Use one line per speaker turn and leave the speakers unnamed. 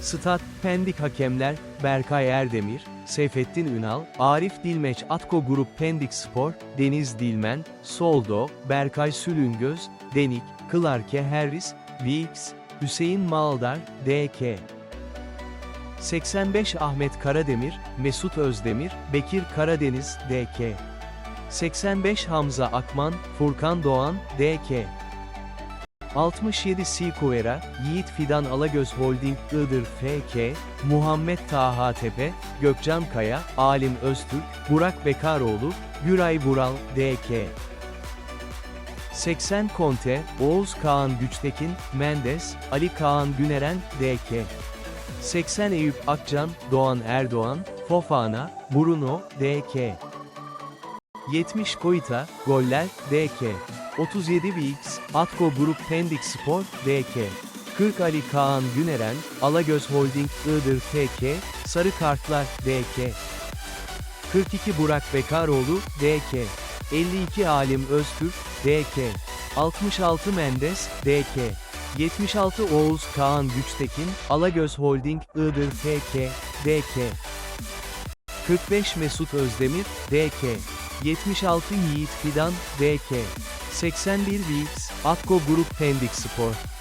Stat, Pendik Hakemler, Berkay Erdemir, Seyfettin Ünal, Arif Dilmeç Atko Grup Pendik Spor, Deniz Dilmen, Soldo, Berkay Sülüngöz, Denik, Clarke Harris, Vix, Hüseyin Maldar, DK. 85 Ahmet Karademir, Mesut Özdemir, Bekir Karadeniz, DK. 85 Hamza Akman, Furkan Doğan, DK. 67 Sikuvera, Yiğit Fidan Alagöz Holding Iğdır FK, Muhammed Taha Tepe, Gökcan Kaya, Alim Öztürk, Burak Bekaroğlu, Güray Bural, DK. 80 Konte, Oğuz Kaan Güçtekin, Mendes, Ali Kaan Güneren, DK. 80 Eyüp Akcan, Doğan Erdoğan, Fofana, Bruno, DK. 70 Koita, Goller, DK. 37 Vix, Atko Grup Pendik Spor, DK. 40 Ali Kaan Güneren, Alagöz Holding, Iğdır TK, Sarı Kartlar, DK. 42 Burak Bekaroğlu, DK. 52 Alim Öztürk, DK. 66 Mendes, DK. 76 Oğuz Kaan Güçtekin, Alagöz Holding, Iğdır TK, DK. 45 Mesut Özdemir, DK. 76 Yiğit Fidan, DK. 81 Vix, Atko Grup Pendik Spor.